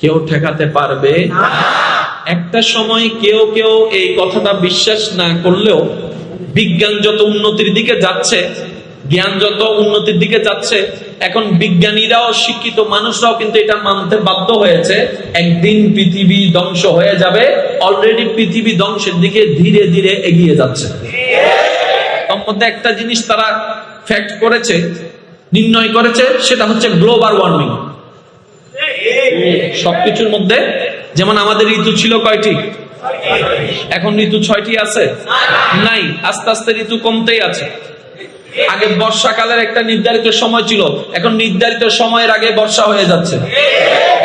কেউ ঠেকাতে পারবে? একটা সময় কেউ কেউ এই কথাটা বিশ্বাস না করলেও বিজ্ঞান যত উন্নতির দিকে যাচ্ছে জ্ঞান যত উন্নতির দিকে যাচ্ছে এখন বিজ্ঞানীরাও শিক্ষিত মানুষরাও কিন্তু এটা মানতে বাধ্য হয়েছে একদিন পৃথিবী ধ্বংস হয়ে যাবে অলরেডি পৃথিবী ধ্বংসের দিকে ধীরে ধীরে এগিয়ে যাচ্ছে। তার মধ্যে একটা জিনিস তারা ফ্যাক্ট করেছে নির্ণয় করেছে সেটা হচ্ছে গ্লোবাল ওয়ার্মিং সবকিছুর মধ্যে, যেমন আমাদের ঋতু ছিল কয়টি? এখন ঋতু ছয়টি আছে? নাই, আস্তে আস্তে ঋতু কমতেই আছে। আগে বর্ষাকালের একটা নির্ধারিত সময় ছিল, এখন নির্ধারিত সময়ের আগে বর্ষা হয়ে যাচ্ছে।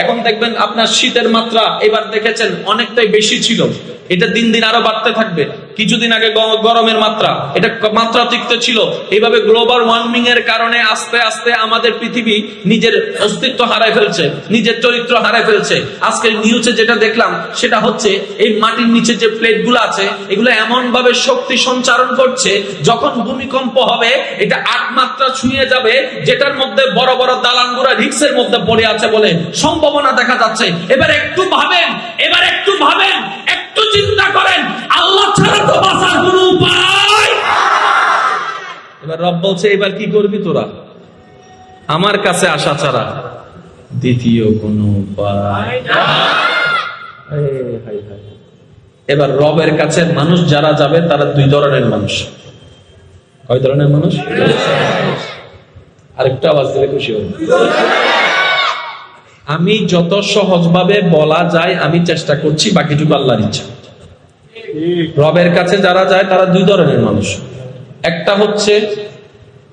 এখন দেখবেন আপনার শীতের মাত্রা এবার দেখেছেন অনেকটাই বেশি ছিল। এটা দিন দিন আরও বাড়তে থাকবে। কিছুদিন আগে গরমের মাত্রা, এটা ক- মাত্রাতিরিক্ত ছিল। এইভাবে গ্লোবাল ওয়ার্মিং এর কারণে আস্তে আস্তে আমাদের পৃথিবী নিজের অস্তিত্ব হারায় ফেলছে, নিজের চরিত্র হারায় ফেলছে। আজকের নিউজে যেটা দেখলাম, সেটা হচ্ছে এই মাটির নিচে যে প্লেটগুলো আছে, এগুলো এমন ভাবে শক্তি সঞ্চারণ করছে, যখন ভূমিকম্প হবে, এটা আট মাত্রা ছুঁয়ে যাবে, যেটার মধ্যে বড় বড় দালানগুড়া রিক্সের মধ্যে পড়ে আছে বলে সম্ভাবনা দেখা যাচ্ছে। এবার একটু ভাবেন, এবার একটু ভাবেন একটু চিন্তা করেন, আল্লাহ ছাড়া তো বাঁচার কোনো উপায় এবার রব বলছে, এবার কি করবি তোরা? আমার কাছে আসা ছাড়া দ্বিতীয় কোনো। এবার রবের কাছে মানুষ যারা যাবে, তারা দুই ধরনের মানুষ। কয় ধরনের মানুষ? আরেকটা আওয়াজ দিলে খুশি হবে। আমি যত সহজভাবে বলা যায়, আমি চেষ্টা করছি, বাকিটুকু আল্লাহর ইচ্ছা। রবের কাছে যারা যায়, তারা দুই ধরনের মানুষ। একটা হচ্ছে,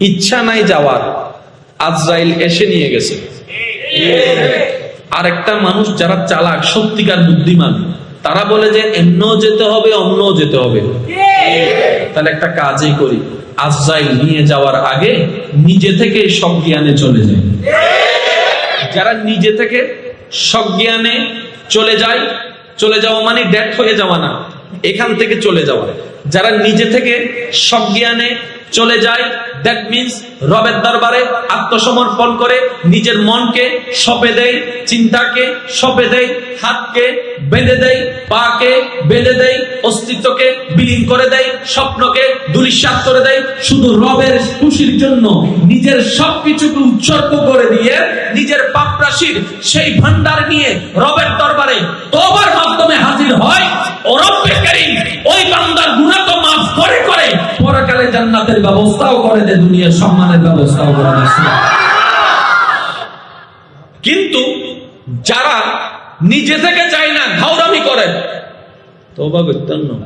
ইচ্ছা নাই যাওয়ার, আজরাইল এসে নিয়ে গেছে। আর একটা মানুষ যারা চালাক, সত্যিকার বুদ্ধিমান, তারা বলে যে, এমনও যেতে হবে, অন্যও যেতে হবে। তাহলে একটা কাজই করি। আজরাইল নিয়ে যাওয়ার আগে নিজে থেকে সব জ্ঞানে চলে যায়। যারা নিজে থেকে সজ্ঞানে চলে যায়, চলে যাওয়া মানে ডেথ হয়ে যাওয়া না, এখান থেকে চলে যাওয়া। যারা নিজে থেকে সজ্ঞানে চলে যায়। দ্যাট মিন্স রবের দরবারে আত্মসমর্পণ করে, নিজের মনকে সপে দেয়, চিন্তাকে সপে দেয়, হাতকে বেঁধে দেয়, পাকে বেঁধে দেয়, অস্তিত্বকে বিলীন করে দেয়, স্বপ্নকে দুরিশ্বাস করে দেয়। শুধু রবের খুশির জন্য নিজের সবকিছুকে উৎসর্গ করে দিয়ে নিজের পাপরাশির সেই ভান্ডার নিয়ে রবের দরবারে তোবার মাধ্যমে হাজির হয়। ও রব্বে কারীম, ওই বান্দার গুনাহ তো মাফ করে করে পরকালে জান্নাতের ব্যবস্থাও করে দেয় দুনিয়ার সম্মানের ব্যবস্থাও করে দেয় কিন্তু যারা নিজে থেকে চায় না, ঘাউরামি করে তোবা করতেন না।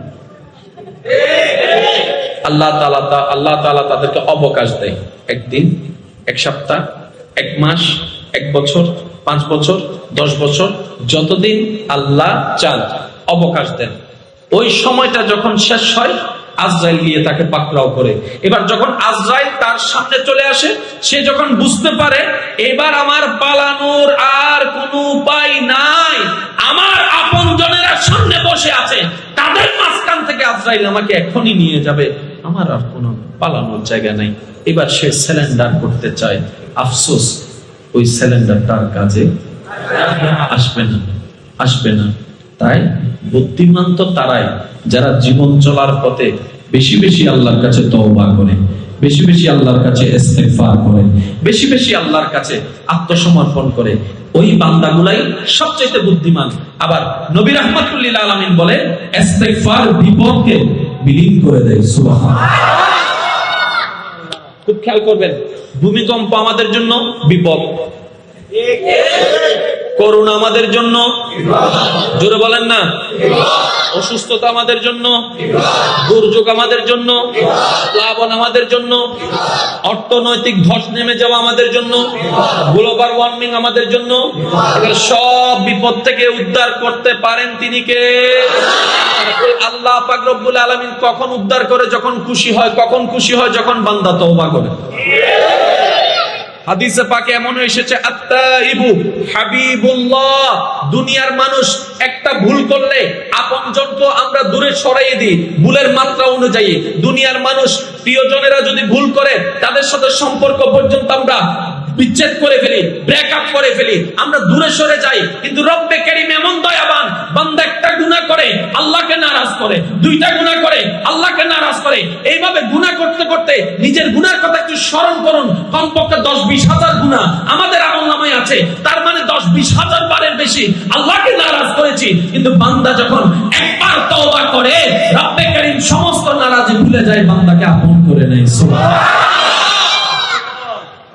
আল্লাহ তালা আল্লাহ তালা তাদেরকে অবকাশ দেয়। একদিন, এক সপ্তাহ, এক মাস, এক বছর, পাঁচ বছর, দশ বছর, যতদিন আল্লাহ চান, অবকাশ দেন। ওই সময়টা যখন শেষ হয় আজরাইল গিয়ে তাকে পাকড়াও করে। এবার যখন আজরাইল তার সামনে চলে আসে, সে যখন বুঝতে পারে, এবার আমার পালানোর আর কোনো উপায় নাই। আমার আপন জনেরা সামনে বসে আছে। তাদের মাঝখান থেকে আজরাইল আমাকে এখনই নিয়ে যাবে। আমার আর কোনো পালানোর জায়গা নাই। এবার সে সিলিন্ডার করতে চায়। আফসোস, ওই সিলিন্ডারটার কাজে আসবে না আসবে না। তাই? বুদ্ধিমান তো তারাই, যারা জীবন চলার পথে বেশি বেশি আল্লাহর কাছে তওবা করে, বেশি বেশি আল্লাহর কাছে ইস্তেগফার করে, বেশি বেশি আল্লাহর কাছে আত্মসমর্পণ করে, ওই বান্দাগুলাই সবচেয়ে বুদ্ধিমান। আবার নবী রাহমাতুল্লিল আলামিন বলে ইস্তেগফার বিপদকে বিলীন করে দেয়, সুবহানাল্লাহ। খুব খেয়াল করবেন, ভূমিকম্প আমাদের জন্য বিপদ। করোনা আমাদের জন্য। জোরে বলেন না। অসুস্থতা আমাদের জন্য। দুর্যোগ আমাদের জন্য। প্লাবন আমাদের জন্য। অর্থনৈতিক ধস নেমে যাওয়া আমাদের জন্য। গ্লোবাল ওয়ার্মিং আমাদের জন্য। সব বিপদ থেকে উদ্ধার করতে পারেন তিনি কে? আল্লাহ পাক রব্বুল আলামিন কখন উদ্ধার করে, যখন খুশি হয়, কখন খুশি হয়, যখন বান্দা তওবা করে। হাদিসে পাকে এমন এসেছে, আত্তাইবু হাবিবুল্লাহ দুনিয়ার মানুষ একটা ভুল করলে আপনজন তো আমরা দূরে সরাইয়ে দিই, ভুলের মাত্রা অনুযায়ী। দুনিয়ার মানুষ, প্রিয়জনেরা যদি ভুল করে, তাদের সাথে সম্পর্ক পর্যন্ত আমরা বিচ্ছেদ করে ফেলি ব্রেকআপ করে ফেলি। আমরা দূরে সরে যাই, কিন্তু রব্বে কেরিম এমন দয়াবান, বান্দা একটা গুনাহ করে, আল্লাহকে নারাজ করে, দুইটা গুনাহ করে, আল্লাহকে নারাজ করে। এইভাবে গুনাহ করতে করতে নিজের গুনার কথা একটু স্মরণ করুন, কমপক্ষে দশ বিশ হাজার গুণা আমাদের আমল নামায় আছে। তার মানে দশ বিশ হাজার বারের বেশি আল্লাহকে নারাজ করেছি। কিন্তু বান্দা যখন একবার তওবা করে, রব্বে কারিম সমস্ত নারাজি ভুলে যায়, বান্দাকে আপন করে নেয়।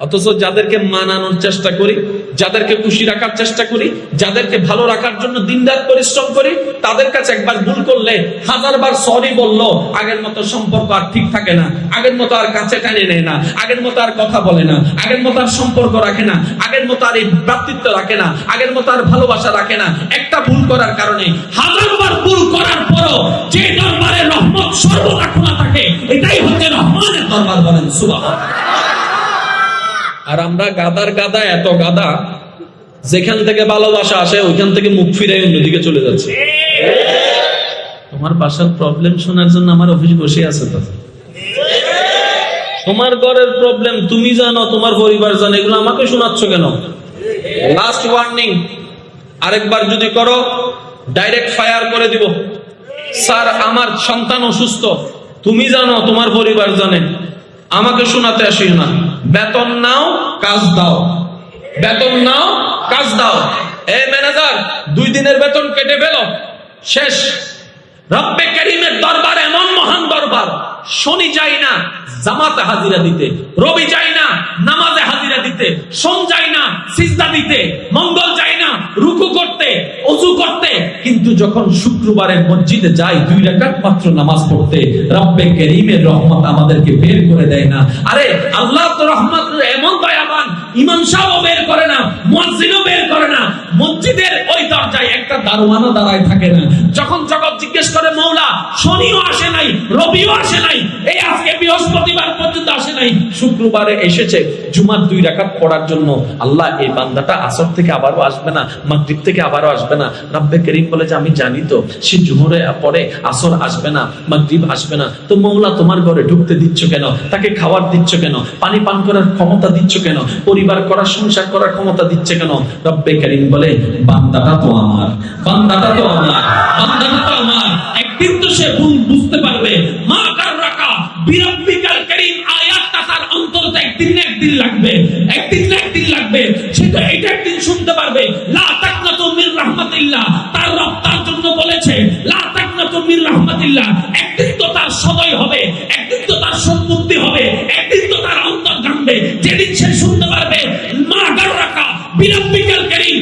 অথচ যাদেরকে মানানোর চেষ্টা করি, যাদেরকে খুশি রাখার চেষ্টা করি, যাদেরকে ভালো রাখার জন্য দিনরাত পরিশ্রম করি, তাদের কাছে একবার ভুল করলে হাজারবার সরি বলল, আগের মতো সম্পর্ক আর ঠিক থাকে না, আগের মতো আর কাছে টানে নেয় না, আগের মতো আর কথা বলে না, আগের মতো আর সম্পর্ক রাখে না, আগের মতো আর এই ভ্রাতৃত্ব রাখে না, আগের মতো আর ভালোবাসা রাখে না। একটা ভুল করার কারণে হাজারবার ভুল করার পরও যে দরবারে রহমত সর্বদা খোলা থাকে, এটাই হচ্ছে রহমানের দরবার বলেন সুবাহ আর আমরা গাদার গাদা এত গাদা, যেখান থেকে ভালোবাসা আসে ওইখান থেকে মুখ ফিরাই অন্যদিকে চলে যাচ্ছে। তোমার বাসার প্রবলেম শোনার জন্য আমার অফিস বসে আছে তোমার ঘরের প্রবলেম তুমি জানো, তোমার পরিবার জানো, এগুলো আমাকে শোনাচ্ছ কেন? লাস্ট ওয়ার্নিং আরেকবার যদি করো ডাইরেক্ট ফায়ার করে দিব। স্যার, আমার সন্তান অসুস্থ। তুমি জানো, তোমার পরিবার জানে। আমাকে শোনাতে আসিও না। বেতন নাও, কাজ দাও। বেতন নাও, কাজ দাও। এ ম্যানেজার, দুই দিনের বেতন কেটে ফেলো। শেষ। রব্বে করিমের দরবার এমন মহান দরবার, শনি যাই না, জামাতে হাজিরা দিতে, রবি যাই না, নামাজে হাজিরা দিতে, সোম যাই না, সিজদা দিতে, মঙ্গল যাই না, রুকু করতে, অজু করতে, কিন্তু যখন শুক্রবারের মসজিদে যাই দুই রাকাত মাত্র নামাজ পড়তে, রব্বে করিমের রহমত আমাদেরকে বের করে দেয় না। আরে, আল্লাহ তো রহমত এমন দয়াবান ইমাম সাহেবও বের করে না, মুয়াজ্জিনও বের করে না। মসজিদের ওই দরজায় একটা দারোয়ানও দাঁড়ায় থাকে না। যখন জগৎ জিজ্ঞেস করে, মৌলা, শনিও আসে নাই, রবিও আসে নাই, এই আজকে বৃহস্পতিবার পর্যন্ত আসে নাই। শুক্রবারে এসেছে, জুমার দুই রাকাত পড়ার জন্য। আল্লাহ, এই বান্দাটা আসর থেকে আবারও আসবে না, মাগরিব থেকে আবারও আসবে না। রাব্বে করিম বলে যে, আমি জানি তো, সে জুমরে পরে আসর আসবে না, মাগরিব আসবে না। তো মৌলা, তোমার ঘরে ঢুকতে দিচ্ছ কেন? তাকে খাবার দিচ্ছ কেন? পানি পান করার ক্ষমতা দিচ্ছ কেন? পরিবার করার, সংসার করার ক্ষমতা দিচ্ছে কেন? রব্বে করিম বলে বান্দাটা তো আমার, বান্দাটা তো আমার, বান্দাটা তো আমার। একদিন তো সে বুঝতে পারবে। মা কার রাখা? বিরব্বিকাল করিম আয়াতটা তার অন্তরতে একদিন না একদিন লাগবে। একদিন না একদিন লাগবে। সে তো এটা একদিন শুনতে পারবে। লা তাকনাতু মির রাহমাতিল্লাহ। তার রব তার জন্য বলেছে, লা তাকনাতু মির রাহমাতিল্লাহ। একদিন তো তার সদয় হবে, একদিন তো তার সম্পত্তি হবে, একদিন তো তার অন্তর জানবে যেদিন সে শুনতে পারবে মা গার রাখা বিরব্বিকাল করিম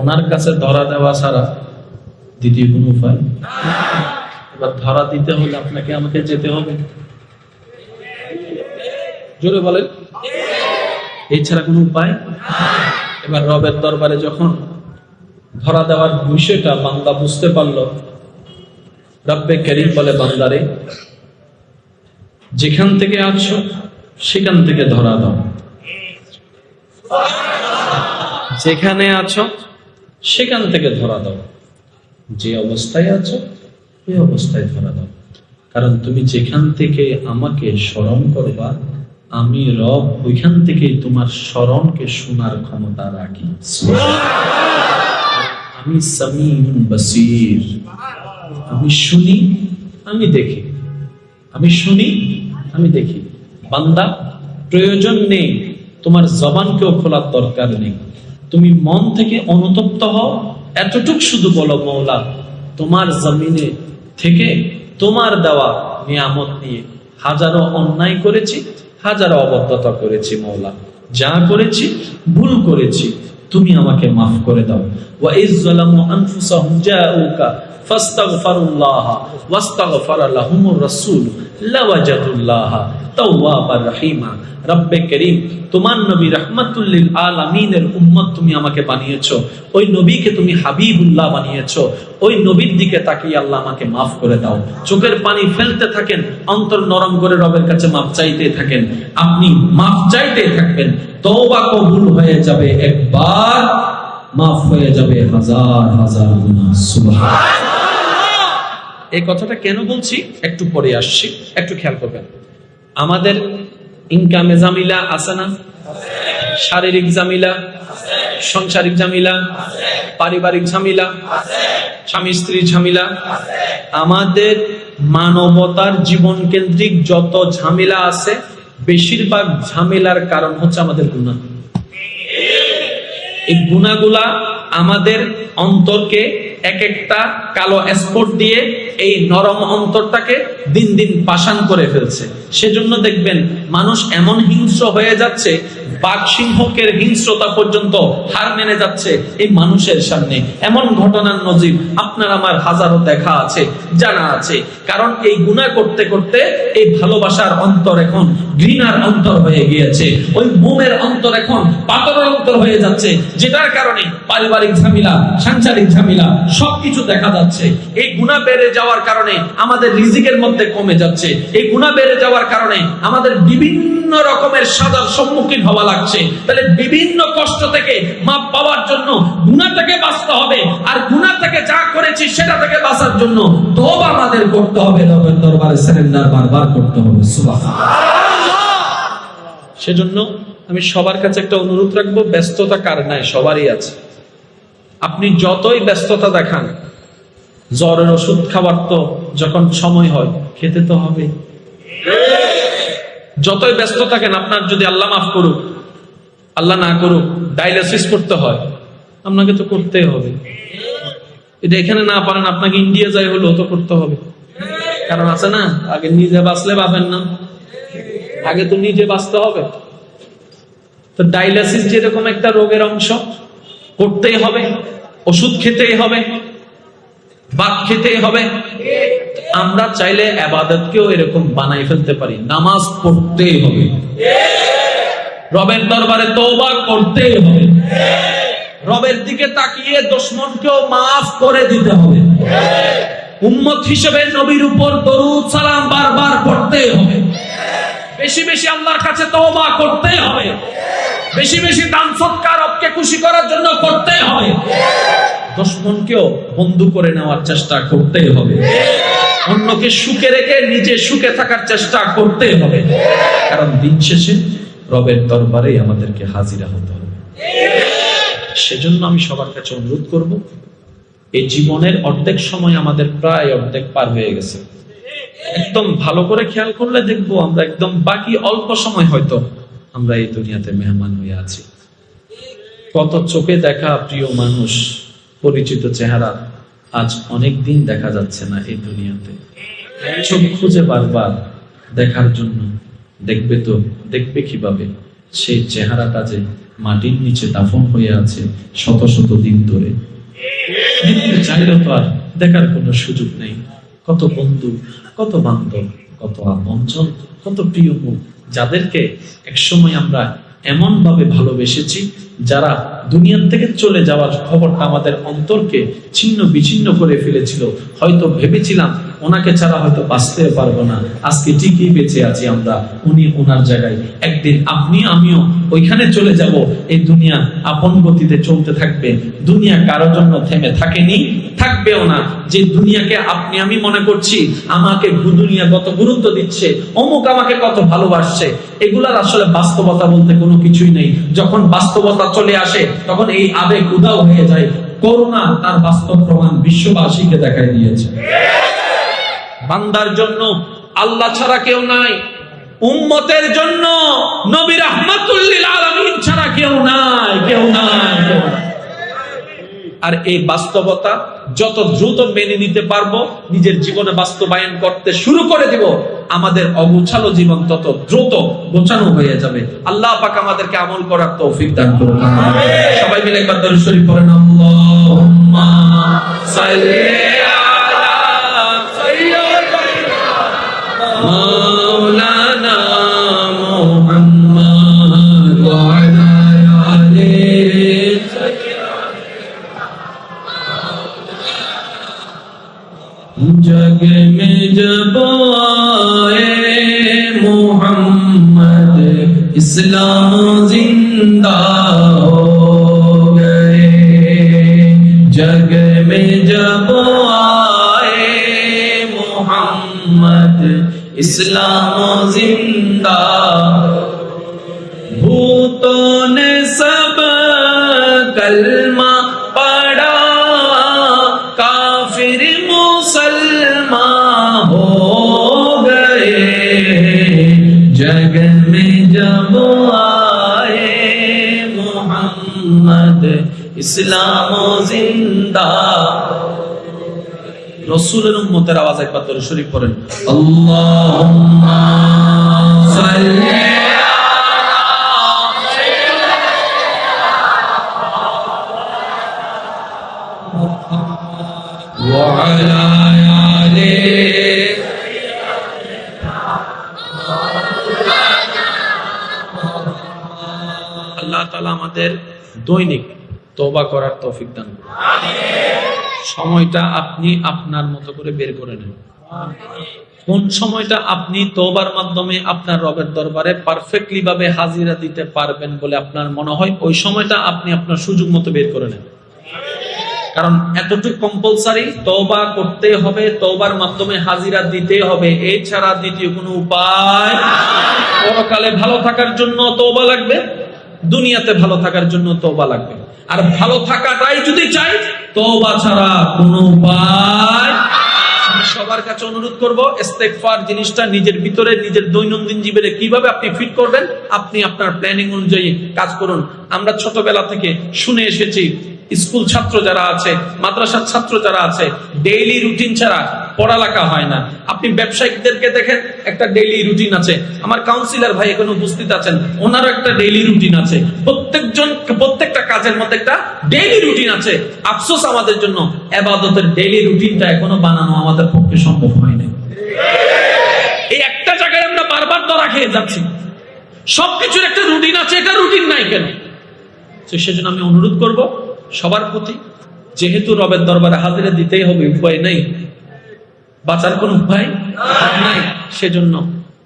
ওনার কাছে ধরা দেওয়া ছাড়া দ্বিতীয় কোনো উপায়? এবার ধরা দিতে হলে আপনাকে আমাকে যেতে হবে। জোরে বলেন। এছাড়া কোনো উপায়? এবার রবের দরবারে যখন ধরা দেওয়ার বিষয়টা বান্দা বুঝতে পারল, রব্বে করিম বলে, বান্দারে, যেখান থেকে আছো, সেখান থেকে ধরা দাও। যেখানে আছো সেখান থেকে ধরা দাও। যে অবস্থায় আছো, ওই অবস্থায় ধরা দাও। কারণ তুমি যেখান থেকে আমাকে স্মরণ করবা, আমি রব ওইখান থেকে তোমার স্মরণকে শোনার ক্ষমতা রাখি। আমি বসির। আমি শুনি, আমি দেখি। আমি শুনি, আমি দেখি। বান্দা, প্রয়োজন নেই। তোমার জবানকেও খোলার দরকার নেই। তুমি মন থেকে অনুতপ্ত হও, এতটুক শুধু বলো মৌলা, তোমার জমিনে থেকে তোমার দেওয়া নিয়ামত নিয়ে হাজারো অন্যায় করেছি, হাজারো অবদ্ধতা করেছি মৌলা। যা করেছি, ভুল করেছি, তুমি আমাকে মাফ করে দাও। ওয়া ইজ আনফুসাহুম জাউকা আমাকে ওই নবীকে তুমি হাবিবুল্লাহ ওই নবীর দিকে তাকিয়ে আল্লাহ আমাকে মাফ করে দাও। চোখের পানি ফেলতে থাকেন, অন্তর নরম করে রবের কাছে মাফ চাইতে থাকেন। আপনি মাফ চাইতে থাকবেন। তওবা কবুল হয়ে যাবে একবার, মাফ হয়ে যাবে হাজার হাজার এই কথাটা কেন বলছি? একটু পরে আসছি। একটু খেয়াল করবেন। আমাদের ইনকামে জামিলা আছে না? শারীরিক জামিলা সাংসারিক জামিলা পারিবারিক ঝামিলা, স্বামী স্ত্রী ঝামিলা। আমাদের মানবতার জীবন কেন্দ্রিক যত ঝামেলা আছে, বেশিরভাগ ঝামেলার কারণ হচ্ছে আমাদের গুণা এই গুণাগুলা আমাদের অন্তরকে এক একটা কালো স্পট দিয়ে এই নরম অন্তরটাকে দিন দিন পাষাণ করে ফেলছে। সেজন্য দেখবেন, মানুষ এমন হিংস্র হয়ে যাচ্ছে, বাঘ সিংহকের হিংস্রতা পর্যন্ত হার মেনে যাচ্ছে এই মানুষের সামনে। এমন ঘটনার নজির আপনার আমার হাজারো দেখা আছে, জানা আছে। কারণ এই গুণা করতে করতে এই ভালোবাসার অন্তর এখন ঘৃণার অন্তর হয়ে গিয়েছে। ওই মোমের অন্তর এখন পাথরের অন্তর হয়ে যাচ্ছে, যেটার কারণে পারিবারিক ঝামেলা, সাংসারিক ঝামেলা সবকিছু দেখা যাচ্ছে। এই গুণা বেড়ে যাওয়ার কারণে আমাদের রিজিকের মধ্যে কমে যাচ্ছে। এই গুণা বেড়ে যাওয়ার কারণে আমাদের বিভিন্ন রকমের সাজার সম্মুখীন হওয়া লাগছে। তাহলে বিভিন্ন কষ্ট থেকে মাপ পাওয়ার জন্য গুণা থেকে বাঁচতে হবে। আর গুণা থেকে যা করেছি সেটা থেকে বাঁচার জন্য তব আমাদের করতে হবে। রবের দরবারে সারেন্ডার বারবার করতে হবে। সেজন্য আমি সবার কাছে একটা অনুরোধ রাখব, ব্যস্ততা কার নাই, সবারই আছে। আপনি যতই ব্যস্ততা দেখান, জ্বরের ওষুধ খাবার তো যখন সময় হয়, খেতে তো হবে। যতই ব্যস্ত থাকেন, আপনার যদি আল্লাহ মাফ করুক, আল্লাহ না করুক ডায়ালিসিস করতে হয়, আপনাকে তো করতেই হবে। এটা এখানে না পারেন, আপনাকে ইন্ডিয়া যাই হলো তো করতে হবে। কারণ আছে না, আগে নিজে বাঁচলে পাবেন না। আগে তো নিজে বাঁচতে হবে। তো ডায়ালিসিস যেরকম একটা রোগের অংশ করতেই হবে, ওষুধ খেতেই হবে, ভাত খেতেই হবে। আমরা চাইলে আবাদতকেও এরকম বানাই ফেলতে পারি, নামাজ পড়তেই হবে। রবের দরবারে তওবা করতেই হবে। রবের দিকে তাকিয়ে দুশমনকেও মাফ করে দিতে হবে। উম্মত হিসেবে নবীর উপর দরুদ, সালাম বারবার পড়তেই হবে। বেশি বেশি আল্লাহর কাছে তওবা করতেই হবে। বেশি বেশি দান সৎকার রবকে খুশি করার জন্য করতেই হবে। দুশমনকেও বন্ধু করে নেওয়ার চেষ্টা করতেই হবে। অন্যকে সুখে রেখে নিজে সুখে থাকার চেষ্টা করতেই হবে। কারণ দিন শেষে রবের দরবারে আমাদেরকে হাজিরা হতে হবে। সেজন্য আমি সবার কাছে অনুরোধ করব, এই জীবনের অর্ধেক সময় আমাদের প্রায় অর্ধেক পার হয়ে গেছে। একদম ভালো করে খেয়াল করলে দেখব আমরা একদম বাকি অল্প সময় হয়তো আমরা এই দুনিয়াতে মেহমান হয়ে আছি। কত চোখে দেখা প্রিয় মানুষ, পরিচিত চেহারা আজ অনেক দিন দেখা যাচ্ছে না এই দুনিয়াতে। চোখ খুঁজে বারবার দেখার জন্য দেখবে তো, দেখবে কীভাবে? সেই চেহারাটা যে মাটির নিচে দাফন হয়ে আছে শত শত দিন ধরে। চাইলেও তো আর দেখার কোনো সুযোগ নেই। কত বন্ধু, কত বান্ধব, কত আপনজন, কত প্রিয় মুখ। যাদেরকে একসময় আমরা এমন ভাবে ভালোবেসেছি, যারা দুনিয়ার থেকে চলে যাওয়ার খবরটা আমাদের অন্তরকে ছিন্ন বিচ্ছিন্ন করে ফেলেছিল। হয়তো ভেবেছিলাম ওনাকে ছাড়া হয়তো বাঁচতে পারব না। আজকে ঠিকই বেঁচে আছি আমরা, উনি ওনার জায়গায়। একদিন আপনি, আমিও ওইখানে চলে যাব। এই দুনিয়া আপন গতিতে চলতে থাকবে। দুনিয়া কারও জন্য থেমে থাকেনি, থাকবেও না। যে দুনিয়াকে আপনি, আমি মনে করছি, আমাকে দুনিয়া কত গুরুত্ব দিচ্ছে, অমুক আমাকে কত ভালোবাসছে, এগুলার আসলে বাস্তবতা বলতে কোনো কিছুই নেই। যখন বাস্তবতা চলে আসে, তখন এই আবেগ উদাও হয়ে যায়। করোনা তার বাস্তব প্রমাণ বিশ্ববাসীকে দেখায় দিয়েছে। বান্দার জন্য আল্লাহ ছাড়া কেউ নাই। উম্মতের জন্য নবী রাহমাতুল্লিল আলামিন ছাড়া কেউ নাই কেউ নাই আর এই বাস্তবতা যত দ্রুত মেনে নিতে পারব নিজের জীবনে বাস্তবায়ন করতে শুরু করে দিব আমাদের অগুছালো জীবন তত দ্রুত গোছানো হয়ে যাবে। আল্লাহ পাক আমাদেরকে আমল করার তৌফিক দান করুন। সবাই মিলে একবার দরুদ শরীফ পড়েন। আল্লাহুম্মা সাল্লি اسلام زندہ۔ بھوتوں نے سب کلمہ پڑا کافر مسلمان ہو گئے۔ جگ میں جب آئے محمد اسلام زندہ۔ রসুলের উম্মতের আওয়াজ একবার তোর শরীফ পড়েন আল্লাহুম্মা সাল্লি وعلى آله আল্লাহ তালা আমাদের দৈনিক তওবা করার তৌফিক দান করুন। সময়টা আপনি আপনার মতো করে বের করে নেন। কোন সময়টা আপনি তোবার মাধ্যমে আপনার রবের দরবারে পারফেক্টলি ভাবে হাজিরা দিতে পারবেন বলে আপনার মনে হয়, ওই সময়টা আপনি আপনার সুযোগ মতো বের করে নেন। কারণ এতটুকু কম্পালসারি তওবা করতে হবে, তওবার মাধ্যমে হাজিরা দিতে হবে। এছাড়া দ্বিতীয় কোনো উপায় পরকালে ভালো থাকার জন্য তওবা লাগবে, দুনিয়াতে ভালো থাকার জন্য তওবা লাগবে। আর ভালো থাকাটাই যদি চাই তো ছাড়া কোনো উপায় সবার কাছে অনুরোধ করব, ইস্তেগফার জিনিসটা নিজের ভিতরে, নিজের দৈনন্দিন জীবনে কীভাবে আপনি ফিট করবেন, আপনি আপনার প্ল্যানিং অনুযায়ী কাজ করুন। আমরা ছোটবেলা থেকে শুনে এসেছি স্কুল ছাত্র যারা আছে, মাদ্রাসার ছাত্র যারা আছে ডেইলি রুটিন ছাড়া পড়ালেখা হয় না। আপনি ব্যবসায়িকদেরকে দেখেন, একটা ডেইলি রুটিন আছে। আমার কাউন্সিলর ভাই এখানে উপস্থিত আছেন, ওনারও একটা ডেইলি রুটিন আছে। প্রত্যেকজন, প্রত্যেকটা কাজের মধ্যে একটা ডেইলি রুটিন আছে। আফসোস আমাদের জন্য এবাদতের ডেইলি রুটিনটা এখনও বানানো আমাদের পক্ষে সম্ভব হয়নি এই একটা জায়গায় আমরা বারবার ধরা খেয়ে যাচ্ছি। সবকিছুর একটা রুটিন আছে এটা রুটিন নাই কেন? তো সেজন্য আমি অনুরোধ করব সবার প্রতি। যেহেতু রবের দরবারে হাজিরা দিতেই হবে, উপায় নেই। বাঁচার কোন উপায় নাই। সেজন্য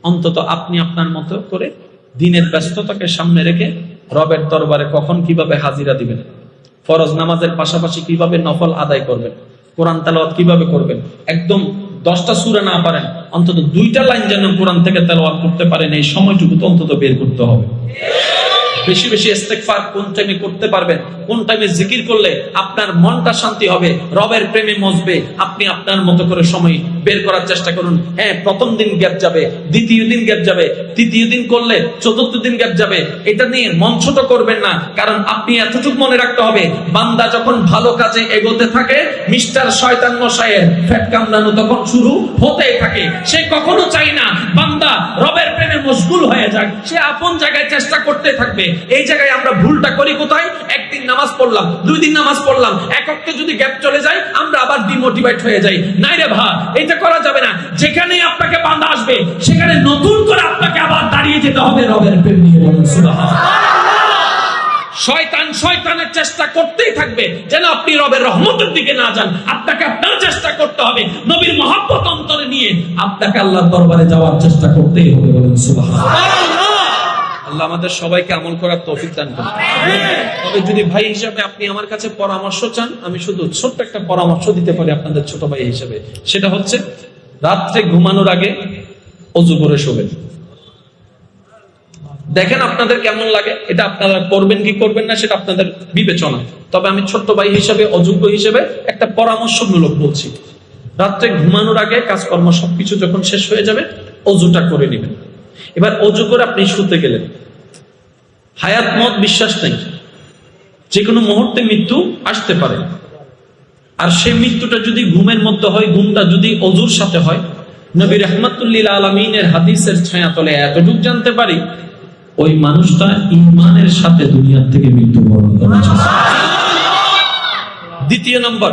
অন্তত আপনি আপনার মতো করে দিনের ব্যস্ততাকে সামনে রেখে রবের দরবারে কখন কীভাবে হাজিরা দিবেন? ফরজ নামাজের পাশাপাশি কীভাবে নফল আদায় করবেন? কোরআন তেলাওয়াত কীভাবে করবেন? একদম দশটা সুরে না পারেন, অন্তত দুইটা লাইন যেন কোরআন থেকে তেলাওয়াত করতে পারেন, এই সময়টুকু তো অন্তত বের করতে হবে। বেশি বেশি ইস্তেগফার কোন টাইমে করতে পারবেন, কোন টাইমে জিকির করলে আপনার মনটা শান্তি হবে, রবের প্রেমে মজবে, আপনি আপনার মতো করে সময় বের করার চেষ্টা করুন। হ্যাঁ প্রথম দিন গ্যাপ যাবে, দ্বিতীয় দিন গ্যাপ যাবে, তৃতীয় দিন করলে চতুর্থ দিন গ্যাপ যাবে, এটা নিয়ে মন ছোট করবেন না, কারণ আপনি এতটুকু মনে রাখতে হবে, বান্দা যখন ভালো কাজে এগোতে থাকে, মিস্টার শয়তান মশাইয়ের ফ্যাট কামড়ানো তখন শুরু হতে থাকে, সে কখনো চাই না, বান্দা রবের প্রেমে মশগুল হয়ে যাক, সে আপন জায়গায় চেষ্টা করতে থাকবে এই জায়গায় আমরা ভুলটা করি কোথায়? একদিন নামাজ পড়লাম, দুই দিন নামাজ পড়লাম এককে যদি গ্যাপ চলে যায়, আমরা আবার ডিমোটিভেট হয়ে যাই। নাই রে ভা এটা করা যাবে না। যেখানে আপনাকে বান্দা আসবে, সেখানে নতুন করে আপনাকে আবার দাঁড়িয়ে যেতে হবে রবের প্রেম নিয়ে বলুন। শয়তান শয়তানের চেষ্টা করতেই থাকবে, যেন আপনি রবের রহমতের দিকে না যান। আপনাকে আপনার চেষ্টা করতে হবে, নবীর মহাব্বত অন্তরে নিয়ে। আপনাকে আল্লাহর দরবারে যাওয়ার চেষ্টা করতেই হবে বলেন, সুবহানাল্লাহ। আল্লাহ আমাদের সবাইকে আমল করার তৌফিক দান করুন। তবে যদি ভাই হিসাবে আপনি আমার কাছে পরামর্শ চান, আমি শুধু ছোট্ট একটা পরামর্শ দিতে পারি আপনাদের ছোট ভাই হিসাবে। সেটা হচ্ছে, রাত্রে ঘুমানোর আগে অজু করে শোবেন। দেখেন আপনাদের কেমন লাগে, এটা আপনারা করবেন কি করবেন না, সেটা আপনাদের বিবেচনা। তবে আমি ছোট্ট ভাই হিসেবে, অযোগ্য হিসেবে একটা পরামর্শমূলক বলছি। রাত্রে ঘুমানোর আগে কাজকর্ম সবকিছু যখন শেষ হয়ে যাবে, অজুটা করে নেবেন। এবার অজু করে আপনি শুতে গেলেন। হায়াত, মত, বিশ্বাস নেই। যে কোনো মুহূর্তে মৃত্যু আসতে পারে। আর সেই মৃত্যুটা যদি ঘুমের মধ্যে হয়, ঘুমটা যদি অজুর সাথে হয়, নবী রহমতুল্লিল আলমিনের হাদিসের ছায়া তলে এতটুক জানতে পারি, ওই মানুষটা ইমানের সাথে দুনিয়ার থেকে মৃত্যুবরণ করেছে। দ্বিতীয় নম্বর,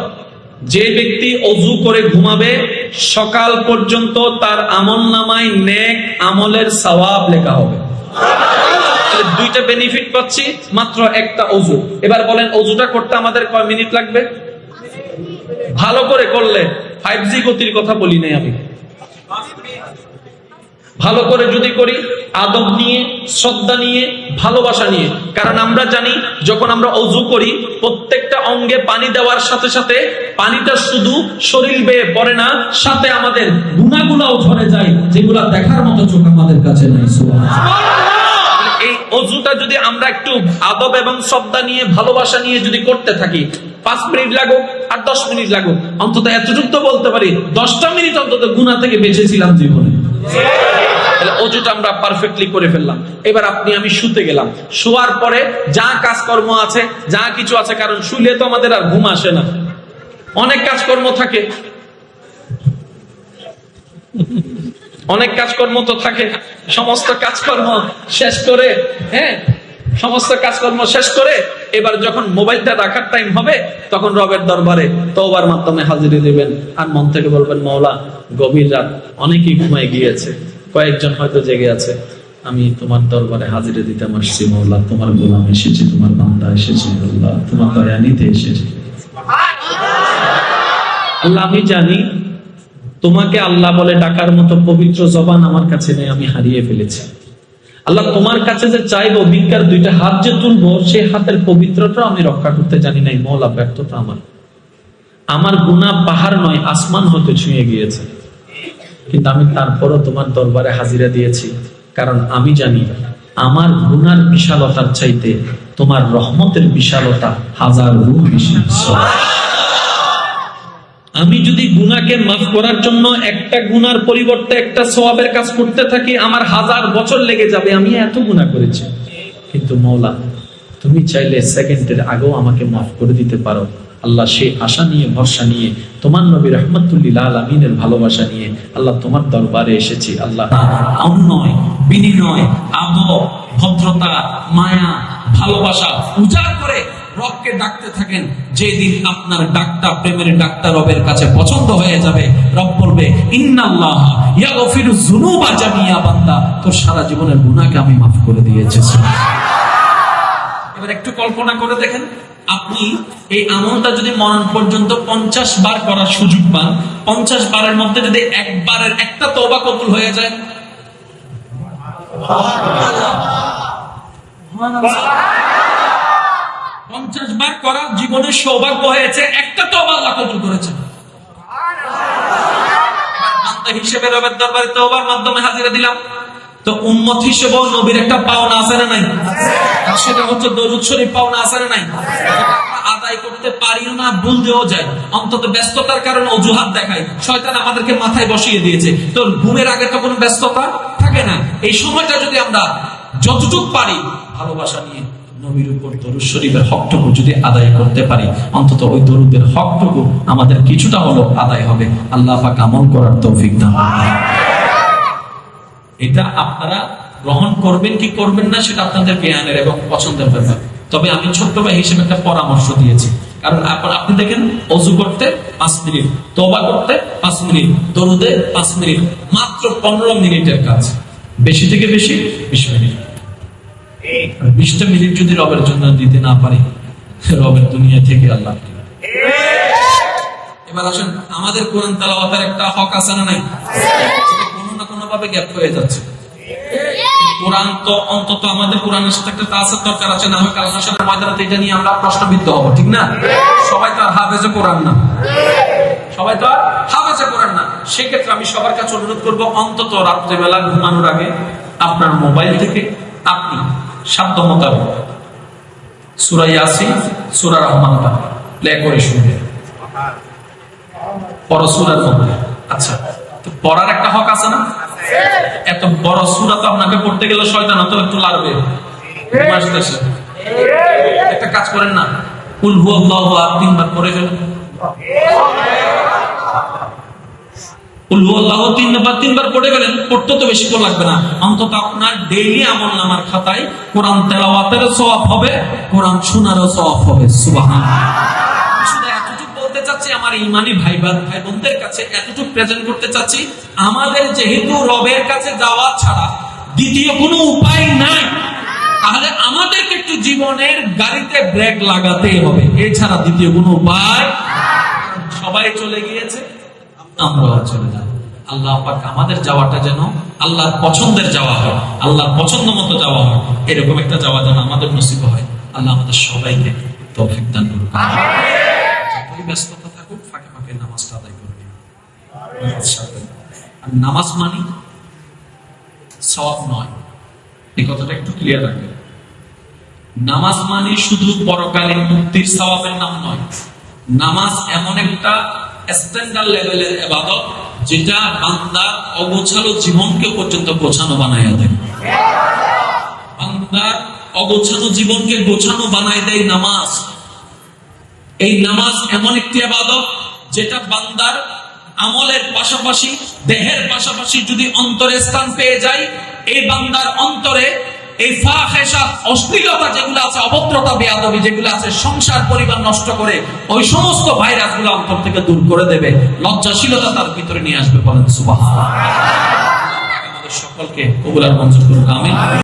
যে ব্যক্তি অজু করে ঘুমাবে, সকাল পর্যন্ত তার আমল নামায় নেক আমলের সওয়াব লেখা হবে। তাহলে দুইটা বেনিফিট পাচ্ছি, মাত্র একটা অজু এবার বলেন অজুটা করতে আমাদের কয় মিনিট লাগবে? ভালো করে করলে ফাইভ জি গতির কথা বলি নাই আমি। ভালো করে যদি করি, আদব নিয়ে, শ্রদ্ধা নিয়ে, ভালোবাসা নিয়ে। কারণ আমরা জানি, যখন আমরা অজু করি, প্রত্যেকটা অঙ্গে পানি দেওয়ার সাথে সাথে পানিটা শুধু শরীর বেয়ে পড়ে না, সাথে আমাদের গুণাগুলাও ঝরে যায়, যেগুলা দেখার মতো চোখ আমাদের কাছে নাই অজুটা যদি আমরা একটু আদব এবং শ্রদ্ধা নিয়ে, ভালোবাসা নিয়ে যদি করতে থাকি, পাঁচ মিনিট লাগুক আর দশ মিনিট লাগুক, অন্তত এতটুক তো বলতে পারি, দশটা মিনিট অন্তত গুণা থেকে বেঁচেছিলাম জীবনে। অজুটা আমরা পারফেক্টলি করে ফেললাম। এবার আপনি, আমি শুতে গেলাম। শোয়ার পরে যা কাজকর্ম আছে, যা কিছু আছে, কারণ শুলে তো আমাদের আর ঘুম আসে না। অনেক কাজকর্ম থাকে। অনেক কাজকর্ম তো থাকে। সমস্ত কাজকর্ম শেষ করে হ্যাঁ? সমস্ত কাজকর্ম শেষ করে এবার যখন মোবাইলটা রাখার টাইম হবে তখন রবের দরবারে তোবার মাধ্যমে হাজিরি দেবেন। আর মন থেকে বলবেন মৌলা গভীর রাত অনেকেই ঘুমায় গিয়েছে। কয়েকজন হয়তো জেগে আছে। আমি তোমার দরবারে হাজিরে দিতে আসছি মৌলা তোমার গোলাম এসেছি তোমার বান্দা এসেছি আল্লাহ তোমার দয়া নিতে এসেছি। আল্লাহ আমি জানি তোমাকে আল্লাহ বলে ডাকার মতো পবিত্র জবান আমার কাছে নেই, আমি হারিয়ে ফেলেছি। আল্লাহ তোমার কাছে যে চাইব ভিক্ষার দুইটা হাত যে তুলবো, সেই হাতের পবিত্রতা আমি রক্ষা করতে জানি নাই, মৌলা ব্যর্থতা আমার। আমার গুণা পাহাড় নয়, আসমান হতে ছুঁয়ে গিয়েছে। কিন্তু আমি তারপরও তোমার দরবারে হাজিরা দিয়েছি, কারণ আমি জানি আমার গুনার বিশালতার চাইতে তোমার রহমতের বিশালতা হাজার গুণ বেশি। আমি যদি গুনাকে মাফ করার জন্য একটা গুনার পরিবর্তে একটা সওয়াবের কাজ করতে থাকি, আমার হাজার বছর লেগে যাবে। আমি এত গুনাহ করেছি। কিন্তু মৌলা তুমি চাইলে সেকেন্ডের আগেও আমাকে মাফ করে দিতে পারো। আল্লাহ সে আশা নিয়ে, ভরসা নিয়ে, তোমার নবী রহমতুল্লিল আলমিনের ভালোবাসা নিয়ে আল্লাহ তোমার দরবারে এসেছি। আল্লাহ অন্যয় বিনিময় আদব, ভদ্রতা, মায়া, ভালোবাসা উজাড় করে রবকে ডাকতে থাকেন, যেদিন আপনার ডাকটা প্রেমের ডাকটা রবের কাছে পছন্দ হয়ে যাবে। রব বলবে তোর সারা জীবনের গুনাহকে আমি মাফ করে দিয়েছি এবার একটু কল্পনা করে দেখেন, আপনি এই আমলটা যদি মরণ পর্যন্ত পঞ্চাশ বার করার সুযোগ পান, পঞ্চাশ বারের মধ্যে যদি একবারের একটা তবা কবুল হয়ে যায়? পঞ্চাশ বার করার জীবনের সৌভাগ্য হয়েছে, একটা তো আল্লাহ কবুল করেছে হিসেবে রবের দরবারে তওবার মাধ্যমে হাজিরা দিলাম। তো হিসেবেও নবীর একটা পাওনা না নাই? সেটা হচ্ছে দরুদ শরীফ পাওনা না নাই? আদায় করতে পারিও না ভুলতেও যায়। অন্তত ব্যস্ততার কারণে অজুহাত দেখায়। শয়তান আমাদেরকে মাথায় বসিয়ে দিয়েছে। তো ঘুমের আগে তো কোনো ব্যস্ততা থাকে না। এই সময়টা যদি আমরা যতটুক পারি, ভালোবাসা নিয়ে নবীর উপর দরুদ শরীফের হকটুকু যদি আদায় করতে পারি, অন্তত ওই দরুদের হকটুকু আমাদের কিছুটা হলো আদায় হবে। আল্লাহ পাক আমল করার তৌফিক দান। এটা আপনারা গ্রহণ করবেন কি করবেন না সেটা আপনাদের জ্ঞানের এবং পছন্দের ব্যাপার। তবে আমি ছোট্ট ভাই হিসেবে একটা পরামর্শ দিয়েছি। কারণ আপনি- দেখেন, অজু করতে পাঁচ মিনিট তোবা করতে পাঁচ মিনিট, দরুদে পাঁচ মিনিট, মাত্র পনেরো মিনিটের কাজ। বেশি থেকে বেশি, বিশ মিনিট। বিশটা মিনিট যদি রবের জন্য দিতে না পারি, রবের দুনিয়া থেকে আল্লাহ এবার আসেন, আমাদের কোরআন তালাওয়াতের একটা হক আছে না নাই? কোনো না কোনো ভাবে গ্যাপ হয়ে যাচ্ছে। কোরআন তো অন্তত আমাদের কোরআনের সাথে একটা তাসের দরকার আছে, না হয় কারণ সাথে ময়দানে এটা নিয়ে আমরা প্রশ্নবিদ্ধ হব, ঠিক না? সবাই তো আর হাফেজে কোরআন না। সবাই তো আর হাফেজে কোরআন না। সেক্ষেত্রে আমি সবার কাছে অনুরোধ করব, অন্তত রাত্রেবেলা ঘুমানোর আগে আপনার মোবাইল থেকে আপনি সাধ্য মোতাবেক সুরা ইয়াসিন, সুরা রহমানটা প্লে করে শুনবেন বড় সুরার মধ্যে। আচ্ছা তো পড়ার একটা হক আছে না? এত বড় সুরা তো আপনাকে পড়তে গেলে শয়তান তো একটু লাগবে একটা কাজ করেন না। কুল হু তিনবার পড়ে ফেলেন কুল হু বেশি আপনার ডেইলি খাতায় কোরআন হবে, কোরআন আমার ভাই বোনদের কাছে এতটুকু প্রেজেন্ট করতে চাচ্ছি, আমাদের যেহেতু রবের কাছে যাওয়া ছাড়া দ্বিতীয় কোনো উপায় নাই। তাহলে আমাদেরকে একটু জীবনের গাড়িতে ব্রেক লাগাতেই হবে, এছাড়া দ্বিতীয় কোনো উপায় সবাই চলে গিয়েছে। আমরাও চলে যাব। আল্লাহ পাক আমাদের যাওয়াটা যেন আল্লাহর পছন্দের যাওয়া হয়, আল্লাহর পছন্দ মতো যাওয়া হয়, এরকম একটা যাওয়া যেন আমাদের নসিব হয়। আল্লাহ আমাদের সবাইকে তৌফিক দান করুন যতই ব্যস্ততা থাকুক ফাঁকে ফাঁকে নামাজটা আদায় করে আর নামাজ মানি সব নয়। এই কথাটা একটু ক্লিয়ার রাখবেন। নামাজ মানে শুধু পরকালীন মুক্তির সওয়াবের নাম নয়। নামাজ এমন একটা স্ট্যান্ডার্ড লেভেলের এবাদত যেটা বান্দার অগোছালো জীবনকে পর্যন্ত গোছানো বানাইয়া দেয়। বান্দার অগোছানো জীবনকে গোছানো দেয় নামাজ। এই নামাজ এমন একটি আবাদত যেটা বান্দার আমলের পাশাপাশি, দেহের পাশাপাশি যদি অন্তরে স্থান পেয়ে যায়, এই বান্দার অন্তরে এই ফাহেসা অশ্লীলতা যেগুলো আছে, অভদ্রতা, বেয়াদবি যেগুলো আছে, সংসার, পরিবার নষ্ট করে ওই সমস্ত ভাইরাসগুলো অন্তর থেকে দূর করে দেবে। লজ্জাশীলতা তার ভিতরে নিয়ে আসবে বলেন সুবাহ আমাদের সকলকে কবুলার মঞ্জুর করুন, আমিন।